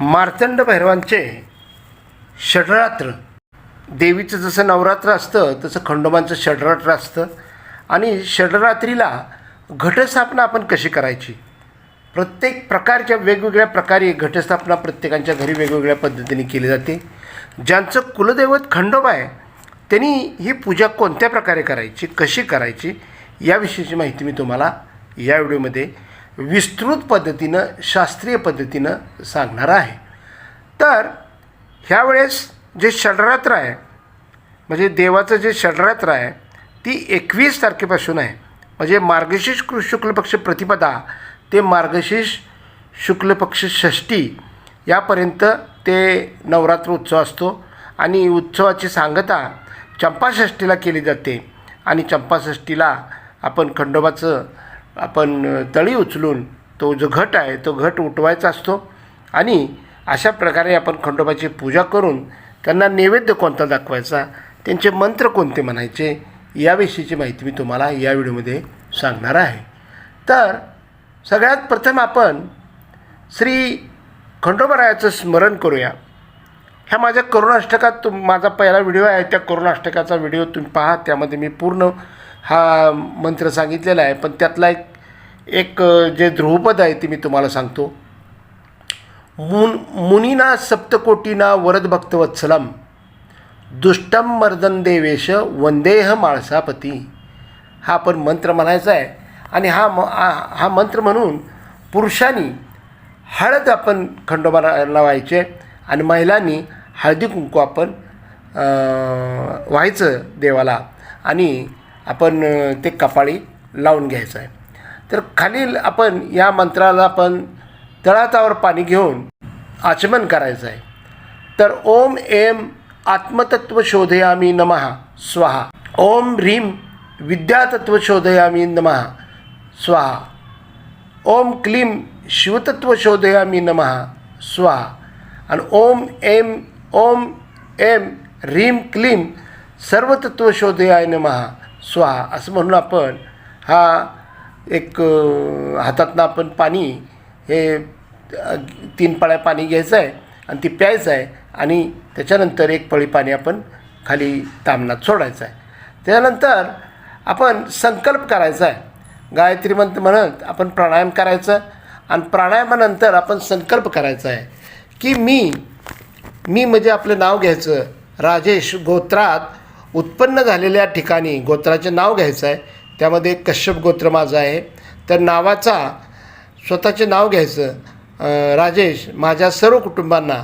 मार्तंड भैरवांचे षडरात्र. देवीचं जसं नवरात्र असतं तसं खंडोबांचं षडरात्र असतं. आणि षडरात्रीला घटस्थापना आपण कशी करायची? प्रत्येक प्रकारच्या वेगवेगळ्या प्रकारे घटस्थापना प्रत्येकांच्या घरी वेगवेगळ्या पद्धतीने केली जाते. ज्यांचं कुलदैवत खंडोबा आहे त्यांनी ही पूजा कोणत्या प्रकारे करायची कशी करायची याविषयीची माहिती मी तुम्हाला या व्हिडिओमध्ये विस्तृत पद्धतीनं शास्त्रीय पद्धतीनं सांगणार आहे. तर ह्यावेळेस जे षडरात्र आहे म्हणजे देवाचं जे षडरात्र आहे ती एकवीस तारखेपासून आहे. म्हणजे मार्गशीर्ष कृ शुक्ल पक्ष प्रतिपदा ते मार्गशीर्ष शुक्ल पक्ष षष्टी यापर्यंत ते नवरात्र उत्सव असतो. आणि उत्सवाची सांगता चंपाषष्टीला केली जाते. आणि चंपाषष्टीला आपण खंडोबाचं आपण तळी उचलून तो जो घट आहे तो घट उठवायचा असतो आणि अशा प्रकारे आपण खंडोबाची पूजा करून त्यांना नैवेद्य कोणता दाखवायचा त्यांचे मंत्र कोणते म्हणायचे याविषयीची माहिती मी तुम्हाला या व्हिडिओमध्ये सांगणार आहे. तर सगळ्यात प्रथम आपण श्री खंडोबरायाचं स्मरण करूया. ह्या माझ्या करुणाष्टकात तुम माझा पहिला व्हिडिओ आहे त्या करुणाष्टकाचा व्हिडिओ तुम्ही पहा त्यामध्ये मी पूर्ण हा मंत्र सांगितलेला आहे पण त्यातला एक एक जे ध्रुवपद आहे ते मी तुम्हाला सांगतो. मुन मुनीना सप्तकोटीना वरद भक्तवत्सलम दुष्टम मर्दन देवेश वंदेह माळसापती. हा आपण मंत्र म्हणायचा आहे. आणि हा म हा मंत्र म्हणून पुरुषांनी हळद आपण खंडोबा लावायचे आणि महिलांनी हळदी कुंकू आपण व्हायचं देवाला. आणि आपण ते कपाळी लावून घ्यायचं आहे. तर खालील आपण या मंत्राला आपण तळातावर पाणी घेऊन आचमन करायचं आहे. तर ओम एम आत्मतत्व शोधयामी नमः. स्वाहा. ओम ह्रीम विद्यातत्व शोधयामी नमः. स्वाहा. ओम क्लीम शिवतत्व शोधयामी नमः. स्वाहा. आणि ओम एम ओम एम ह्रीम क्लीम सर्वतत्व शोधयाय नमः. स्वाहा. असं म्हणून आपण हा एक हातातनं आपण पाणी हे तीन पळ्या पाणी घ्यायचं आहे आणि ती प्यायचं आहे आणि त्याच्यानंतर एक पळी पाणी आपण खाली तामणात सोडायचं आहे. त्यानंतर आपण संकल्प करायचा आहे. गायत्री मंत्र म्हणत आपण प्राणायाम करायचं आणि प्राणायामानंतर आपण संकल्प करायचा आहे की मी मी म्हणजे आपलं नाव घ्यायचं. राजेश गोत्रात उत्पन्न झालेल्या ठिकाणी गोत्राचे नाव घ्यायचं आहे. त्यामध्ये कश्यप गोत्र माझं आहे. तर नावाचा स्वतःचे नाव घ्यायचं. राजेश माझ्या सर्व कुटुंबांना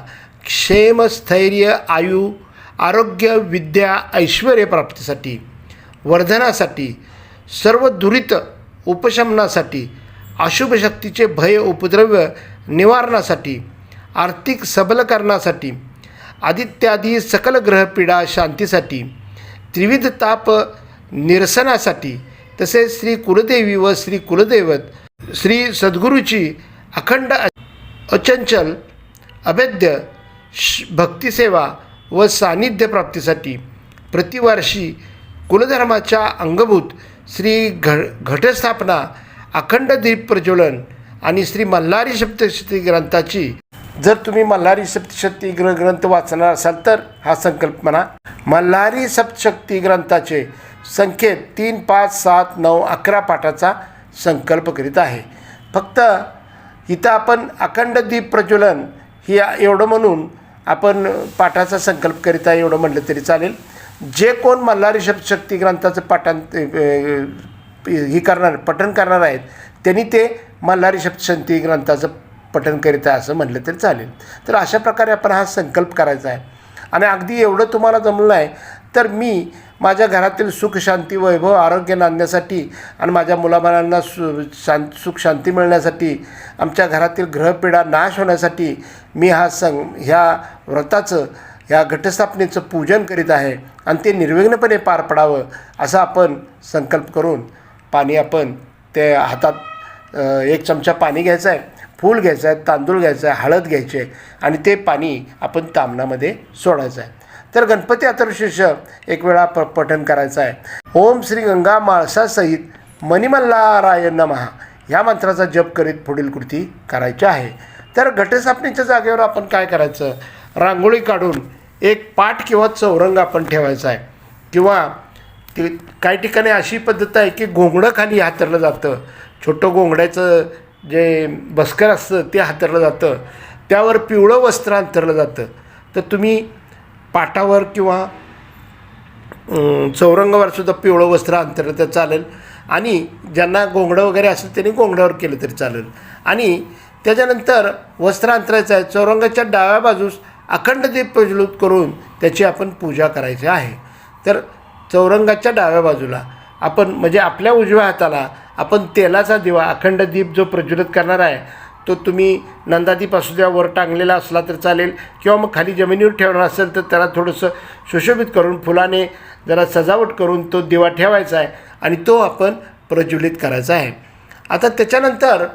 क्षेम स्थैर्य आयु आरोग्य विद्या ऐश्वर प्राप्तीसाठी वर्धनासाठी सर्व दुरित उपशमनासाठी अशुभ शक्तीचे भय उपद्रव्य निवारणासाठी आर्थिक सबलकरणासाठी आदित्यादी सकल ग्रहपीडा शांतीसाठी त्रिविध ताप निरसनासाठी तसेच श्री कुलदेवी व श्री कुलदैवत श्री सद्गुरूची अखंड अचंचल अभेद्य श भक्तिसेवा व सानिध्य प्राप्तीसाठी प्रतिवर्षी कुलधर्माच्या अंगभूत श्री घ घटस्थापना अखंड दीप प्रज्वलन आणि श्री मल्हारी सप्तशती ग्रंथाची. जर तुम्ही मल्हारी सप्तशक्ती ग्र ग्रंथ वाचणार असाल तर हा संकल्प म्हणा. मल्हारी सप्तशक्ती ग्रंथाचे संख्येत तीन पाच सात नऊ अकरा पाठाचा संकल्प करीत आहे. फक्त इथं आपण अखंड दीप प्रज्वलन ही एवढं म्हणून आपण पाठाचा संकल्प करीत आहे एवढं म्हटलं तरी चालेल. जे कोण मल्हारी शक्ती ग्रंथाचं पाठांत ही करणार पठण करणार आहेत त्यांनी ते मल्हारी सप्तशती ग्रंथाचं पठण करीत आहे असं म्हटलं तरी चालेल. तर अशा प्रकारे आपण हा संकल्प करायचा आहे. आणि अगदी एवढं तुम्हाला जमलं आहे तर मी माझ्या घरातील सुख शांती वैभव आरोग्य नांदण्यासाठी आणि माझ्या मुलाबाळांना सु शां सुख शांती मिळण्यासाठी आमच्या घरातील ग्रहपीडा नाश होण्यासाठी मी हा सं ह्या व्रताचं ह्या घटस्थापनेचं पूजन करीत आहे आणि ते निर्विघ्नपणे पार पडावं असं आपण संकल्प करून पाणी आपण ते हातात एक चमचा पाणी घ्यायचं आहे फूल घ्यायचं आहे तांदूळ घ्यायचं आहे हळद घ्यायची आहे आणि ते पाणी आपण तामणामध्ये सोडायचं आहे. तर गणपती अथर्वशीर्ष एक वेळा प पठन करायचं आहे. ओम श्री गंगा माळसासहित मणिमल्लारायण नमहा ह्या मंत्राचा जप करीत पुढील कृती करायची आहे. तर घटस्थापनेच्या जागेवर आपण काय करायचं? रांगोळी काढून एक पाठ किंवा चौरंग आपण ठेवायचा आहे. किंवा ते काही ठिकाणी अशी पद्धत आहे की घोंगडं खाली हातरलं जातं. छोटं घोंगड्याचं जे बस्कर असतं ते हातरलं जातं. त्यावर पिवळं वस्त्र अंतरलं जातं. तर तुम्ही पाटावर किंवा चौरंगावर सुद्धा पिवळं वस्त्र अंतरलं तर चालेल. आणि ज्यांना गोंगडं वगैरे असेल त्यांनी गोंगड्यावर केलं तरी चालेल. आणि त्याच्यानंतर वस्त्र अंतरायचं आहे. चौरंगाच्या डाव्या बाजूस अखंड दीप प्रज्वलित करून त्याची आपण पूजा करायची आहे. तर चौरंगाच्या डाव्या बाजूला आपण म्हणजे आपल्या उजव्या हाताला आपण तेलाचा दिवा अखंड दीप जो प्रज्वलित करणार आहे तो तुम्ही नंदादीप असू द्या वर टांगलेला असला तर चालेल. किंवा मग खाली जमिनीवर ठेवणार असेल तर त्याला थोडंसं सुशोभित करून फुलाने जरा सजावट करून तो दिवा ठेवायचा आहे आणि तो आपण प्रज्वलित करायचा आहे. आता त्याच्यानंतर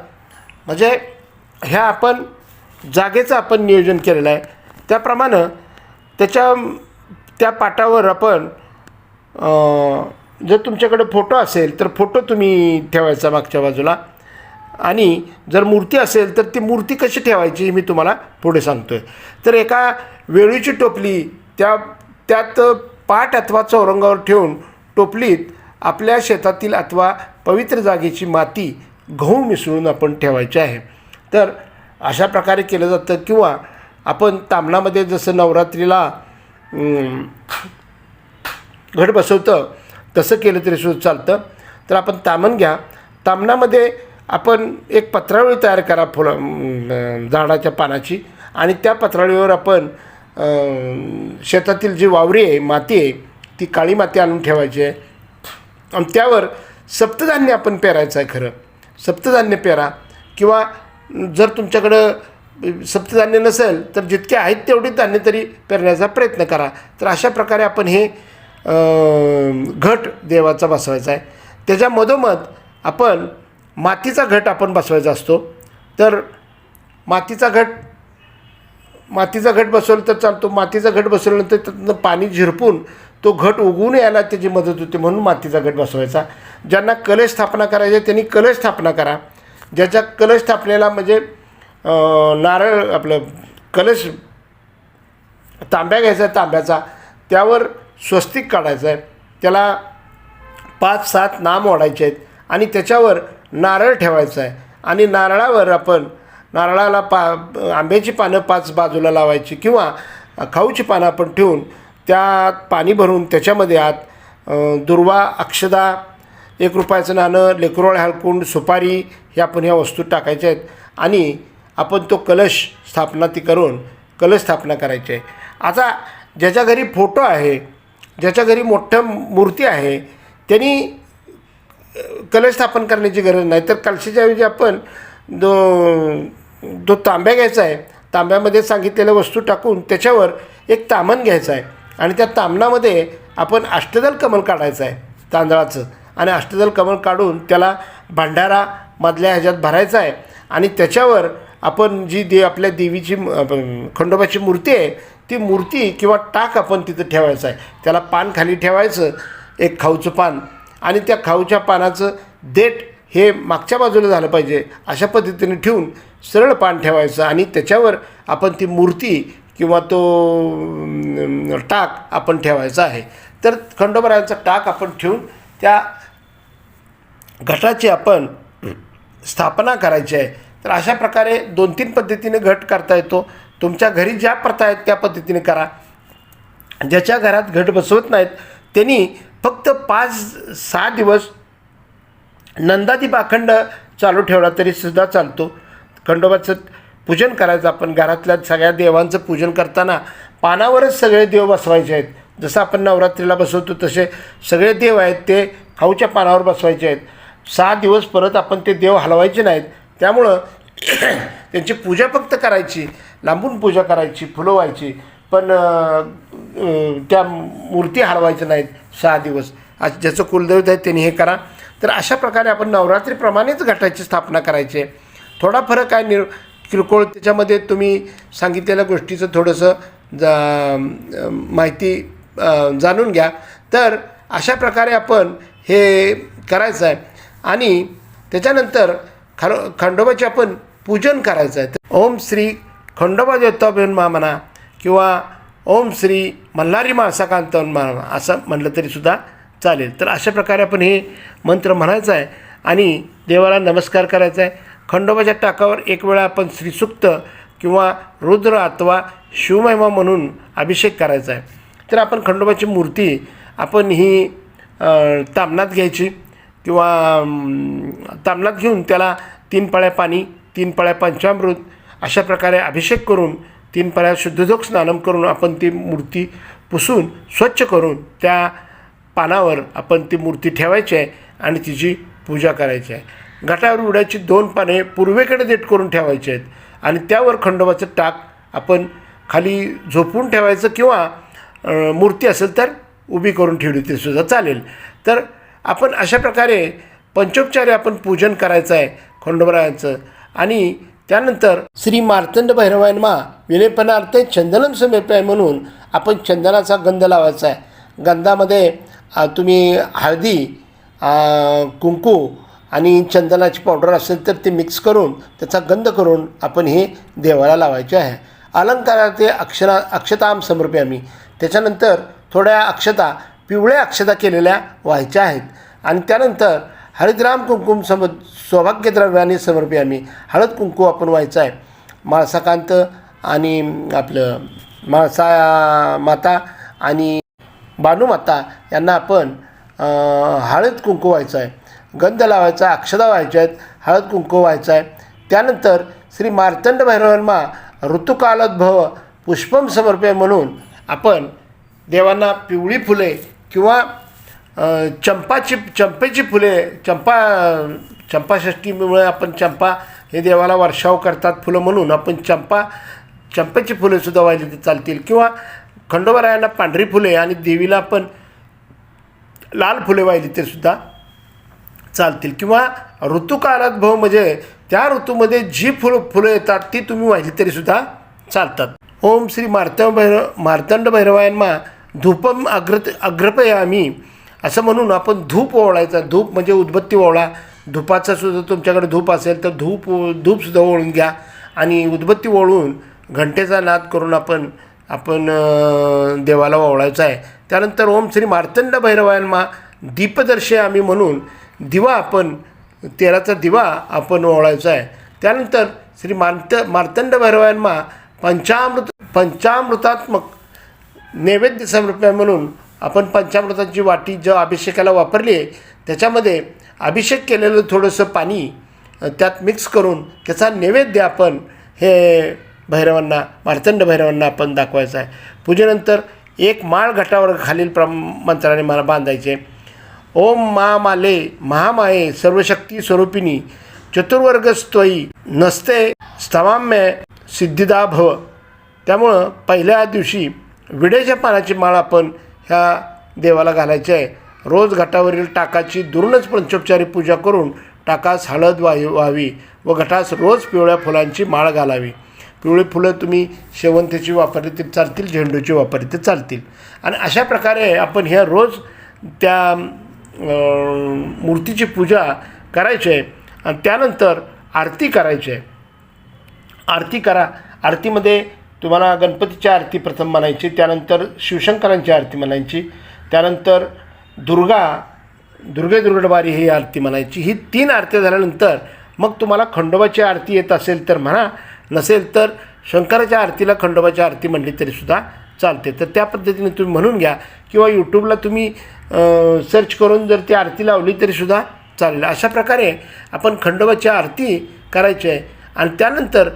म्हणजे ह्या आपण जागेचं आपण नियोजन केलेलं आहे. त्याप्रमाणे त्याच्या त्या पाटावर आपण जर तुमच्याकडे फोटो असेल तर फोटो तुम्ही ठेवायचा मागच्या बाजूला. आणि जर मूर्ती असेल तर ती मूर्ती कशी ठेवायची हे मी तुम्हाला पुढे सांगतो आहे तर एका वेळीची टोपली त्या त्यात पाट अथवा चौरंगावर ठेवून टोपलीत आपल्या शेतातील अथवा पवित्र जागेची माती गहू मिसळून आपण ठेवायची आहे. तर अशा प्रकारे केलं जातं किंवा आपण तामणामध्ये जसं नवरात्रीला घट बसवतं तसं केलं तरी सुद्धा चालतं. तर आपण तामण घ्या. तामणामध्ये आपण एक पत्रावळी तयार करा फुलं झाडाच्या पानाची. आणि त्या पत्रावळीवर आपण शेतातील जी वावरी आहे माती आहे ती काळी माती आणून ठेवायची आहे. आणि त्यावर सप्तधान्य आपण पेरायचं आहे खरं. सप्तधान्य पेरा. किंवा जर तुमच्याकडं सप्तधान्य नसेल तर जितके आहेत तेवढी धान्य तरी पेरण्याचा प्रयत्न करा. तर अशा प्रकारे आपण हे घट देवाचा बसवायचा आहे. त्याच्या मधोमध आपण मातीचा घट आपण बसवायचा असतो. तर मातीचा घट मातीचा घट बसवला तर चालतो. मातीचा घट बसवल्यानंतर त्यातनं पाणी झिरपून तो घट उगवून यायला त्याची मदत होते म्हणून मातीचा घट बसवायचा. ज्यांना कलश स्थापना करायची आहे त्यांनी कलश स्थापना करा. ज्याच्या कलश स्थापनेला म्हणजे नारळ आपलं कलश तांब्या घ्यायचा आहे तांब्याचा. त्यावर स्वस्तिक काढायचं आहे. त्याला पाच सात नाम ओढायचे आहेत. आणि त्याच्यावर नारळ ठेवायचं आहे. आणि नारळावर आपण नारळाला पा आंब्याची पानं पाच बाजूला लावायची किंवा खाऊची पानं आपण ठेवून त्यात पाणी भरून त्याच्यामध्ये आत दुर्वा अक्षदा एक रुपयाचं नाणं लेकरोळ हळकुंड सुपारी हे आपण ह्या वस्तू टाकायच्या आहेत. आणि आपण तो कलश स्थापना ती करून कलश स्थापना करायची आहे. आता ज्याच्या घरी फोटो आहे ज्याच्या घरी मोठं मूर्ती आहे त्यांनी कलश स्थापन करण्याची गरज नाही. तर कलशाच्या ऐवजी आपण दो जो तांब्या घ्यायचा आहे. तांब्यामध्ये सांगितलेल्या वस्तू टाकून त्याच्यावर एक तामण घ्यायचं आहे. आणि त्या तामणामध्ये आपण अष्टदल कमल काढायचं आहे तांदळाचं. आणि अष्टदल कमल काढून त्याला भांडारा मधल्या ह्याच्यात भरायचा आहे. आणि त्याच्यावर आपण जी दे आपल्या देवीची खंडोबाची मूर्ती आहे ती मूर्ती किंवा टाक आपण तिथं ठेवायचं आहे. त्याला पान खाली ठेवायचं एक खाऊचं पान. आणि त्या खाऊच्या पानाचं देठ हे मागच्या बाजूला झालं पाहिजे अशा पद्धतीने ठेवून सरळ पान ठेवायचं आणि त्याच्यावर आपण ती मूर्ती किंवा तो टाक आपण ठेवायचा आहे. तर खंडोबरायांचा टाक आपण ठेवून त्या घटाची आपण स्थापना करायची आहे. तर अशा प्रकारे दोन तीन पद्धतीने घट करता येतो. तुमच्या घरी ज्या प्रथा आहेत त्या पद्धतीने करा. ज्याच्या घरात घट बसवत नाहीत त्यांनी फक्त पाच सहा दिवस नंदादीप अखंड चालू ठेवला तरी सुद्धा चालतो. खंडोबाचं पूजन करायचं आपण घरातल्या सगळ्या देवांचं पूजन करताना पानावरच सगळे देव बसवायचे आहेत. जसं आपण नवरात्रीला बसवतो तसे सगळे देव आहेत ते खाऊच्या पानावर बसवायचे आहेत. सहा दिवस परत आपण ते देव हलवायचे नाहीत. त्यामुळं त्यांची पूजा फक्त करायची लांबून पूजा करायची फुलं व्हायची पण त्या मूर्ती हलवायच्या नाहीत. सहा दिवस. आज ज्याचं कुलदैवत आहे त्यांनी हे करा. तर अशा प्रकारे आपण नवरात्रीप्रमाणेच घटाची स्थापना करायची आहे. थोडा फरक आहे निर किरकोळ त्याच्यामध्ये तुम्ही सांगितलेल्या गोष्टीचं थोडंसं जा माहिती जाणून घ्या. तर अशा प्रकारे आपण हे करायचं आहे. आणि त्याच्यानंतर खरो खंडोबाचे आपण पूजन करायचं आहे. ओम श्री खंडोबा देवताभन मा म्हणा किंवा ओम श्री मल्हारी माळसाकांत म्हणा असं म्हटलं तरीसुद्धा चालेल. तर अशा प्रकारे आपण हे मंत्र म्हणायचं आहे आणि देवाला नमस्कार करायचा आहे. खंडोबाच्या टाकावर एक वेळा आपण श्रीसुक्त किंवा रुद्र अथवा शिवमहिमा म्हणून अभिषेक करायचा आहे. तर आपण खंडोबाची मूर्ती आपण ही तामनात तामणात घ्यायची किंवा तामनात तामणात घेऊन त्याला तीन पळ्या पाणी तीन पळ्या पंचामृत अशा प्रकारे अभिषेक करून तीन पळ्या शुद्धजोग स्नानम करून आपण ती मूर्ती पुसून स्वच्छ करून त्या पानावर आपण ती मूर्ती ठेवायची आहे आणि तिची पूजा करायची आहे. घाटावर उड्याची दोन पाने पूर्वेकडे देठ करून ठेवायची आहेत आणि त्यावर खंडोबाचं टाक आपण खाली झोपून ठेवायचं किंवा मूर्ती असेल तर उभी करून ठेवली ते सुद्धा चालेल. तर आपण अशा प्रकारे पंचोपचारे आपण पूजन करायचं आहे खंडोबरायांचं आणि त्यानंतर श्री मार्तंड भैरवायनमा विलेपनार्थ चंदनम समेप म्हणून आपण चंदनाचा गंध लावायचा आहे. गंधामध्ये तुम्ही हळदी कुंकू आणि चंदनाची पावडर असेल तर ते मिक्स करून त्याचा गंध करून आपण हे देवाला लावायचे आहे. अलंकारात ते अक्षरा अक्षताम आम्ही. त्याच्यानंतर थोड्या अक्षता पिवळ्या अक्षता केलेल्या व्हायच्या आहेत. आणि त्यानंतर हरिद्राम कुंकुम सम सौभाग्यद्रव्याने समर्प्यामी हळद कुंकू आपण व्हायचं आहे. माळसाकांत आणि आपलं माळसा माता आणि बानुमाता यांना आपण हळद कुंकू व्हायचं आहे. गंध लावायचा अक्षदा व्हायच्या आहेत हळद कुंकू व्हायचं आहे. त्यानंतर श्री मार्तंड भैरवांमा ऋतुकालोद्भव पुष्पम समर्पय म्हणून आपण देवांना पिवळी फुले किंवा चंपाची चंपेची फुले चंपा चंपाषष्टीमुळे आपण चंपा हे देवाला वर्षाव करतात फुलं म्हणून. आपण चंपा चंपेची फुलेसुद्धा वाहिली तर चालतील. किंवा खंडोबरायांना पांढरी फुले आणि देवीला आपण लाल फुले वाहिली ते सुद्धा चालतील. किंवा ऋतुकालात भाऊ म्हणजे त्या ऋतूमध्ये जी फुलं फुलं येतात ती तुम्ही वाहिली तरीसुद्धा चालतात. ओम श्री मार्त भैरव मार्तंड भैरवायनमा धूपम अग्र अग्रपयामी. असं म्हणून आपण धूप ओवळायचा. धूप म्हणजे उदबत्ती ओवळा. धुपाचा सुद्धा तुमच्याकडे धूप असेल तर धूप धूपसुद्धा ओळून घ्या. आणि उदबत्ती ओळून घंटेचा नाद करून आपण आपण देवाला ओवळायचं आहे. त्यानंतर ओम श्री मार्तंड भैरवायनमा दीपदर्शी आम्ही म्हणून दिवा आपण तेराचा दिवा आपण ओवळायचा आहे. त्यानंतर श्री मार्त मार्तंड भैरवायनमा पंचामृत पंचामृतात्मक नैवेद्य समर्पण म्हणून आपण पंचामृतांची वाटी जो अभिषेकाला वापरली आहे त्याच्यामध्ये अभिषेक केलेलं थोडंसं पाणी त्यात मिक्स करून त्याचा नैवेद्य आपण हे भैरवांना मार्तंड भैरवांना आपण दाखवायचं आहे. पूजेनंतर एक माळ घाटावर खालील प्र मंत्राने मला बांधायचे. ओम मा माले महामाये सर्वशक्ती स्वरूपिणी चतुर्वर्गस्तोयी नसते स्तवाम्य सिद्धिदा भव त्यामुळं पहिल्या दिवशी विड्याच्या पानाची माळ आपण ह्या देवाला घालायचे आहे. रोज घाटावरील टाकाची दुरूनच पंचोपचारी पूजा करून टाकास हळद वाही व्हावी व घटास रोज पिवळ्या फुलांची माळ घालावी. पिवळी फुलं तुम्ही शेवंतीची वापरली ते चालतील झेंडूची वापरली ते चालतील. आणि अशा प्रकारे आपण ह्या रोज त्या मूर्तीची पूजा करायची आहे. आणि त्यानंतर आरती करायची आहे. आरती करा. आरतीमध्ये तुम्हाला गणपतीची आरती प्रथम म्हणायची त्यानंतर शिवशंकरांची आरती म्हणायची त्यानंतर दुर्गा दुर्गे दुर्गडबारी ही आरती म्हणायची. ही तीन आरती झाल्यानंतर मग तुम्हाला खंडोबाची आरती येत असेल तर म्हणा नसेल तर शंकराच्या आरतीला खंडोबाची आरती म्हणली तरीसुद्धा चालते. तर त्या पद्धतीने तुम्ही म्हणून घ्या किंवा यूट्यूबला तुम्ही सर्च करून जर ती आरती लावली तरीसुद्धा चालेल. अशा प्रकारे आपण खंडोबाची आरती करायची आहे. आणि त्यानंतर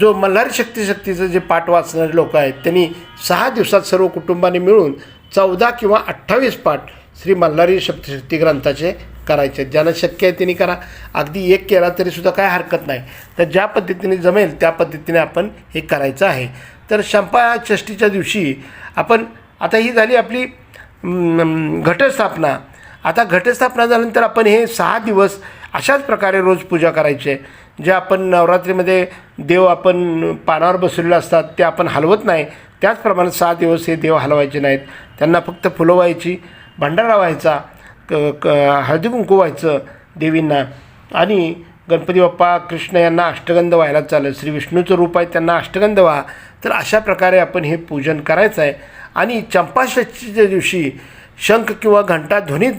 जो मल्हारी शक्ती शक्तीचं जे पाठ वाचणारे लोक आहेत त्यांनी सहा दिवसात सर्व कुटुंबाने मिळून चौदा किंवा अठ्ठावीस पाठ श्री मल्हारी शक्तिशक्ती ग्रंथाचे करायचे आहेत. ज्यांना शक्य आहे त्यांनी करा. अगदी एक केला तरीसुद्धा काय हरकत नाही. तर ज्या पद्धतीने जमेल त्या पद्धतीने आपण हे करायचं आहे. तर शंपा षष्टीच्या दिवशी आपण आता ही झाली आपली घटस्थापना. आता घटस्थापना झाल्यानंतर आपण हे सहा दिवस अशाच प्रकारे रोज पूजा करायची. आहे जे आपण नवरात्रीमध्ये देव आपण पानावर बसलेले असतात ते आपण हलवत नाही. त्याचप्रमाणे सहा दिवस हे देव हलवायचे नाहीत. त्यांना फक्त फुलं व्हायची भंडारा व्हायचा क क हळदी कुंकू व्हायचं देवींना. आणि गणपती बाप्पा कृष्ण यांना अष्टगंध व्हायला चालेल. श्री विष्णूचं रूप आहे त्यांना अष्टगंध व्हा. तर अशा प्रकारे आपण हे पूजन करायचं आहे. आणि चंपाषष्ठीच्या दिवशी शंख किंवा घंटा ध्वनीत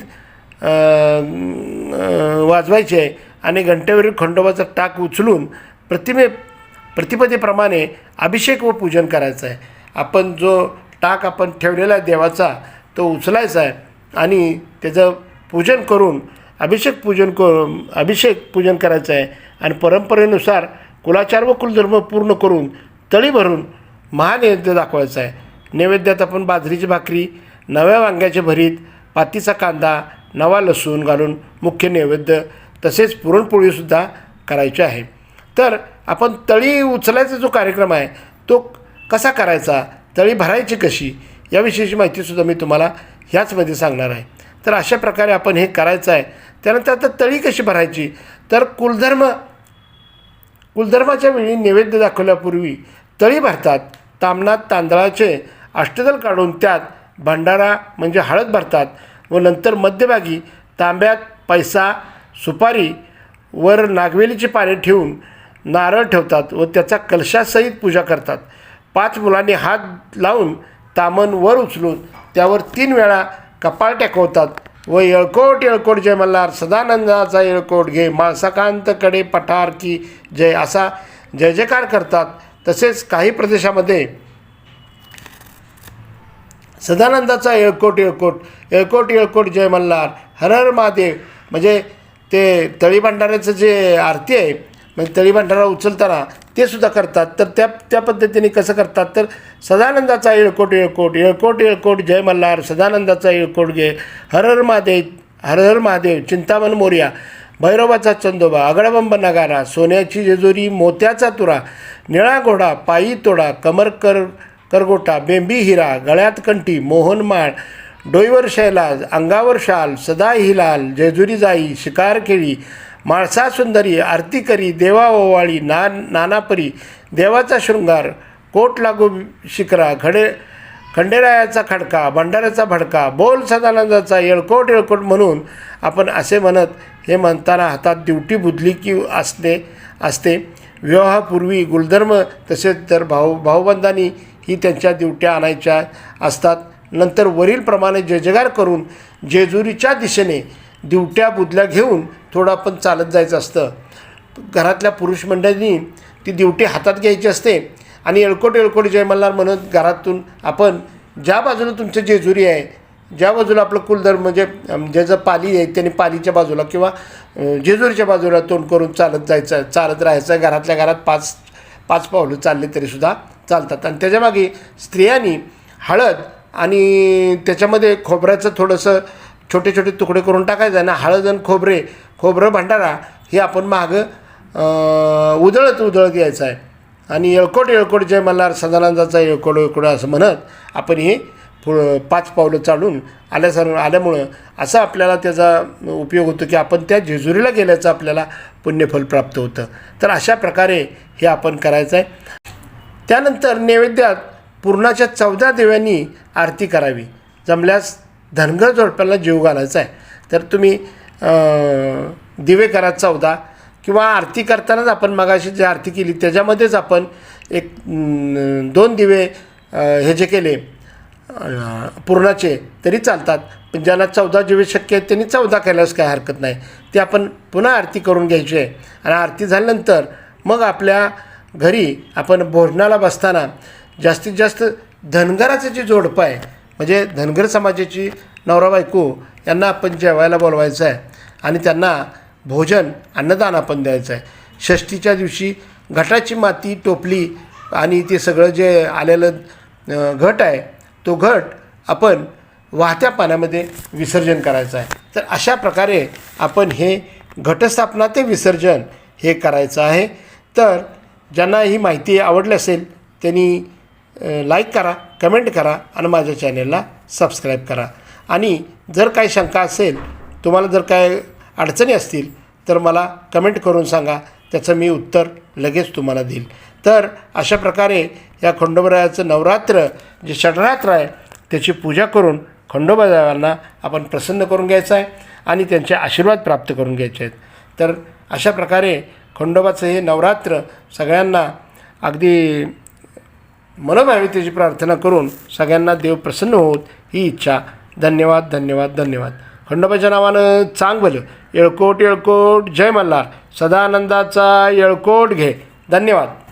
वाजवायचे आहे. आणि घंटेवरील खंडोबाचा टाक उचलून प्रतिमे प्रतिपदेप्रमाणे अभिषेक व पूजन करायचं आहे. आपण जो टाक आपण ठेवलेला आहे देवाचा तो उचलायचा आहे आणि त्याचं पूजन करून अभिषेक पूजन करून अभिषेक पूजन करायचं आहे. आणि परंपरेनुसार कुलाचार व कुलधर्म पूर्ण करून तळी भरून महानैवेद्य दाखवायचा आहे. नैवेद्यात आपण बाजरीची भाकरी नव्या वांग्याचे भरीत पातीचा कांदा नवा लसूण घालून मुख्य नैवेद्य तसेच पुरणपोळीसुद्धा करायची आहे. तर आपण तळी उचलायचा जो कार्यक्रम आहे तो कसा करायचा तळी भरायची कशी याविषयीची माहितीसुद्धा मी तुम्हाला ह्याचमध्ये सांगणार आहे. तर अशा प्रकारे आपण हे करायचं आहे. त्यानंतर आता तळी कशी भरायची? तर कुलधर्म कुलधर्माच्या वेळी नैवेद्य दाखवल्यापूर्वी तळी भरतात तामणात तांदळाचे अष्टदल काढून त्यात भंडारा म्हणजे हळद भरतात व नंतर मध्यभागी तांब्यात पैसा सुपारी वर नागवेलीची पाने ठेवून नारळ ठेवतात व त्याचा कलशासहित पूजा करतात. पाच मुलांनी हात लावून तामन वर उचलून त्यावर तीन वेळा कपाळ टेकवतात व येळकोट येळकोट जय मल्हार सदानंदाचा येळकोट घे माळसाकांतकडे पठार की जय असा जय जयकार करतात. तसेच काही प्रदेशामध्ये सदानंदाचा येळकोट येळकोट येळकोट येळकोट जय मल्हार हर हर महादेव. म्हणजे ते तळी भांडाऱ्याचं जे आरती आहे म्हणजे तळी भांडारा उचलताना ते सुद्धा करतात. तर त्या त्या पद्धतीने कसं करतात? तर सदानंदाचा येळकोट येळकोट येळकोट येळकोट जय मल्हार सदानंदाचा येळकोट घे. हर हर महादेव हर हर महादेव चिंतामण मोर्या भैरवाचा चंदोबा आगळबंब नगारा सोन्याची जेजुरी मोत्याचा तुरा निळा घोडा पायी तोडा कमर कर करगोटा बेंबी हिरा गळ्यात कंठी मोहनमाळ डोईवर शैलाज अंगावर शाल सदा हिलाल जेजुरी जाई शिकार केळी माळसा सुंदरी आरती करी देवा ओवाळी ना नानापरी देवाचा शृंगार कोट लागू शिकरा खडे खंडेरायाचा खडका भंडाऱ्याचा भडका बोल सदानंदाचा येळकोट येळकोट म्हणून आपण असे म्हणत हे म्हणताना हातात दिवटी बुदली की असते असते. विवाहापूर्वी गुलधर्म तसेच तर भाऊ भाऊबंधांनी ही त्यांच्या दिवट्या आणायच्या असतात. नंतर वरीलप्रमाणे जयजगार करून जेजुरीच्या दिशेने दिवट्या बुदल्या घेऊन थोडं आपण चालत जायचं असतं. घरातल्या पुरुष मंडळींनी ती दिवटी हातात घ्यायची असते आणि एळकोट एळकोट जय मल्हार म्हणत घरातून आपण ज्या बाजूला तुमचं जेजुरी आहे ज्या बाजूला आपलं कुलधर्म म्हणजे ज्याचं पाली आहे त्याने पालीच्या बाजूला किंवा जेजुरीच्या बाजूला तोंड करून चालत जायचं चालत राहायचं. घरातल्या घरात पाच पाच पावलं चालले तरीसुद्धा चालतात. आणि त्याच्यामागे स्त्रियांनी हळद आणि त्याच्यामध्ये खोबऱ्याचं थोडंसं छोटे छोटे तुकडे करून टाकायचं आणि हळद आणि खोबरे खोबरं भंडारा हे आपण मागं उधळत उधळत यायचं आहे. आणि येळकोट येळकोट जय मल्हार सदानंदाचा येळकोट येळकोट असं म्हणत आपण हे पु पाच पावलं चालून आल्यासार आल्यामुळं असा आपल्याला त्याचा उपयोग होतो की आपण त्या जेजुरीला गेल्याचं आपल्याला पुण्यफल प्राप्त होतं. तर अशा प्रकारे हे आपण करायचं आहे. त्यानंतर नैवेद्यात पूर्णाच्या चौदा देव्यांनी आरती करावी. जमल्यास धनगर जोडप्याला जीव घालायचा आहे. तर तुम्ही दिवे करा चौदा किंवा आरती करतानाच आपण मगाशी जी आरती केली त्याच्यामध्येच आपण एक दोन दिवे हे जे केले पूर्णाचे तरी चालतात. पण ज्यांना चौदा दिवे शक्य आहेत त्यांनी चौदा केल्यास काय हरकत नाही. ते आपण पुन्हा आरती करून घ्यायची आहे. आणि आरती झाल्यानंतर मग आपल्या घरी आपण भोजनाला बसताना जास्तीत जास्त धनगराचं जे जोडपं आहे म्हणजे धनगर समाजाची नवरा बायको यांना आपण जेवायला बोलवायचं आहे आणि त्यांना भोजन अन्नदान आपण द्यायचं आहे. षष्टीच्या दिवशी घटाची माती टोपली आणि ते सगळं जे आलेलं घट आहे तो घट आपण वाहत्या पाण्यामध्ये विसर्जन करायचं आहे. तर अशा प्रकारे आपण हे घटस्थापना ते विसर्जन हे करायचं आहे. तर ज्यांना ही माहिती आवडली असेल त्यांनी लाईक करा कमेंट करा आणि माझ्या चॅनेलला सबस्क्राईब करा. आणि जर काही शंका असेल तुम्हाला जर काय अडचणी असतील तर मला कमेंट करून सांगा. त्याचं मी उत्तर लगेच तुम्हाला देईल. तर अशा प्रकारे या खंडोबरायाचं नवरात्र जे षडरात्र आहे त्याची पूजा करून खंडोबाजांना आपण प्रसन्न करून घ्यायचं आहे आणि त्यांचे आशीर्वाद प्राप्त करून घ्यायचे आहेत. तर अशा प्रकारे खंडोबाचं हे नवरात्र सगळ्यांना अगदी मनोभावितेची प्रार्थना करून सगळ्यांना देव प्रसन्न होत ही इच्छा. धन्यवाद धन्यवाद धन्यवाद. खंडोबाच्या नावानं चांग भलं येळकोट येळकोट जय मल्हार. सदानंदाचा येळकोट घे. धन्यवाद.